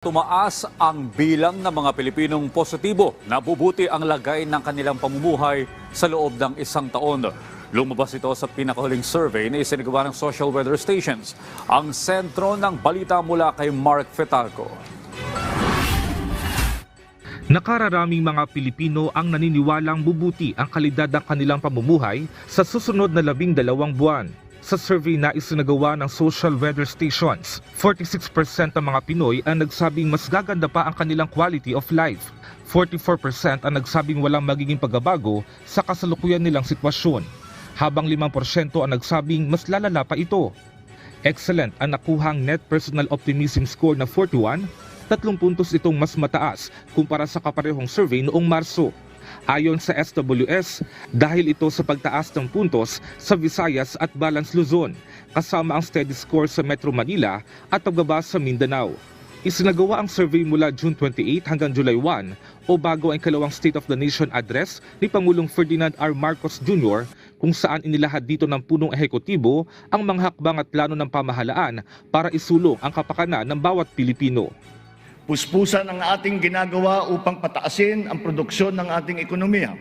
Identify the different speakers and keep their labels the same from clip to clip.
Speaker 1: Tumaas ang bilang ng mga Pilipinong positibo na bubuti ang lagay ng kanilang pamumuhay sa loob ng isang taon. Lumabas ito sa pinakahuling survey na isinagawa ng Social Weather Stations. Ang sentro ng balita mula kay Mark Fetalco.
Speaker 2: Nakararaming mga Pilipino ang naniniwalang bubuti ang kalidad ng kanilang pamumuhay sa susunod na labing dalawang buwan. Sa survey na isinagawa ng Social Weather Stations, 46% ng mga Pinoy ang nagsabing mas gaganda pa ang kanilang quality of life. 44% ang nagsabing walang magiging pagbabago sa kasalukuyan nilang sitwasyon, habang 5% ang nagsabing mas lalala pa ito. Excellent ang nakuhang net personal optimism score na 41, tatlong puntos itong mas mataas kumpara sa kaparehong survey noong Marso. Ayon sa SWS, dahil ito sa pagtaas ng puntos sa Visayas at Balance Luzon, kasama ang steady score sa Metro Manila at pagbaba sa Mindanao. Isinagawa ang survey mula June 28 hanggang July 1 o bago ang ikalawang State of the Nation address ni Pangulong Ferdinand R. Marcos Jr. kung saan inilahad dito ng punong ehekutibo ang mga hakbang at plano ng pamahalaan para isulong ang kapakanan ng bawat Pilipino.
Speaker 3: Puspusan ang ating ginagawa upang pataasin ang produksyon ng ating ekonomiya.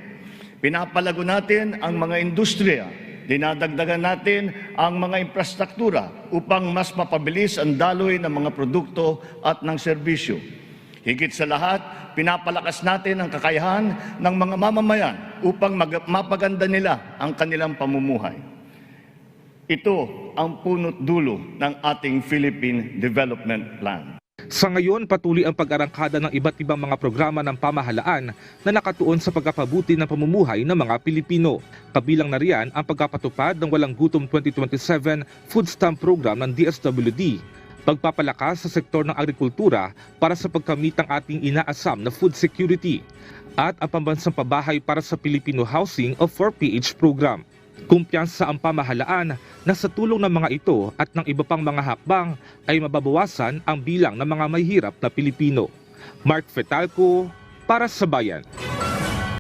Speaker 3: Pinapalago natin ang mga industriya. Dinadagdagan natin ang mga infrastruktura upang mas mapabilis ang daloy ng mga produkto at ng serbisyo. Higit sa lahat, pinapalakas natin ang kakayahan ng mga mamamayan upang mapaganda nila ang kanilang pamumuhay. Ito ang punot dulo ng ating Philippine Development Plan.
Speaker 2: Sa ngayon, patuloy ang pag-arangkada ng iba't ibang mga programa ng pamahalaan na nakatuon sa pagkapabuti ng pamumuhay ng mga Pilipino. Kabilang na riyan ang pagkapatupad ng Walang Gutom 2027 Food Stamp Program ng DSWD, pagpapalakas sa sektor ng agrikultura para sa pagkamit ng ating inaasam na food security, at ang pambansang pabahay para sa Filipino Housing o 4PH program. Kumpiyansa ang pamahalaan na sa tulong ng mga ito at ng iba pang mga hakbang ay mababawasan ang bilang ng mga mahirap na Pilipino. Mark Fetalco para sa Bayan.